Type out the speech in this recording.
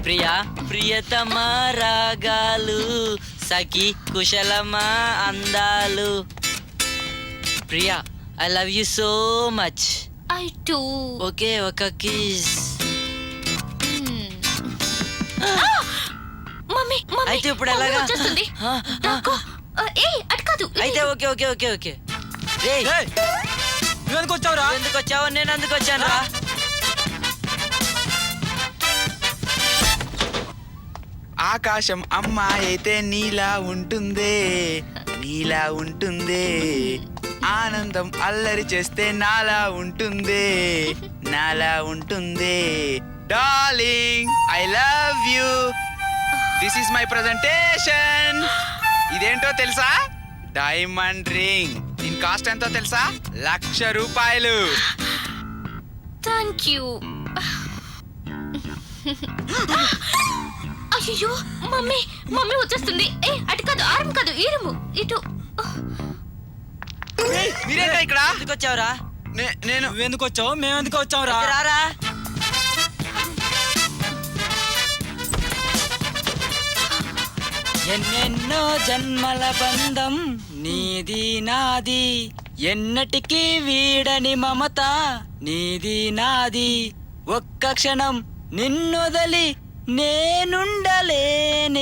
ప్రియా ప్రియతమా రాగాలు సఖి కుశలమా అందాలు. Priya I love you so much I too okay ఒక కిస్. Mummy mummy. అయితే ఇప్పుడు ఎలాగా? వచ్చేస్తుంది. ఏయ్ అటు కాదు. అయితే ఓకే ఓకే ఓకే ఓకే. రే ఏయ్, నువ్వెందుకు వచ్చావురా? ఎందుకు వచ్చావు నేను ఎందుకు వచ్చాను రా ఆకాశం అమ్మాయి అయితే నీలా ఉంటుందే నీలా ఉంటుందే. ఆనందం అల్లరి చేస్తే నాలా ఉంటుందే నాలా ఉంటుందే. Darling I love you this is my presentation ఇదేంటో తెలుసా? డైమండ్ రింగ్ దీని కాస్ట్ ఎంతో తెలుసా? లక్ష రూపాయలు. థ్యాంక్ యూ అయ్యో మమ్మీ మమ్మీ వచ్చేస్తుంది. ఏ అటు కాదు ఆరం కాదు ఈరము ఇటు. మీరేంటా ఇక్కడ? ఎందుకు వచ్చావురా నేను నువ్వెందుకు వచ్చావు మేమెందుకు వచ్చావురా రారా. ఎన్నెన్నో జన్మల బంధం నీది నాది. ఎన్నటికీ వీడని మమత నీది నాది. ఒక్క క్షణం నిన్నొదలి నేనుండలేనే.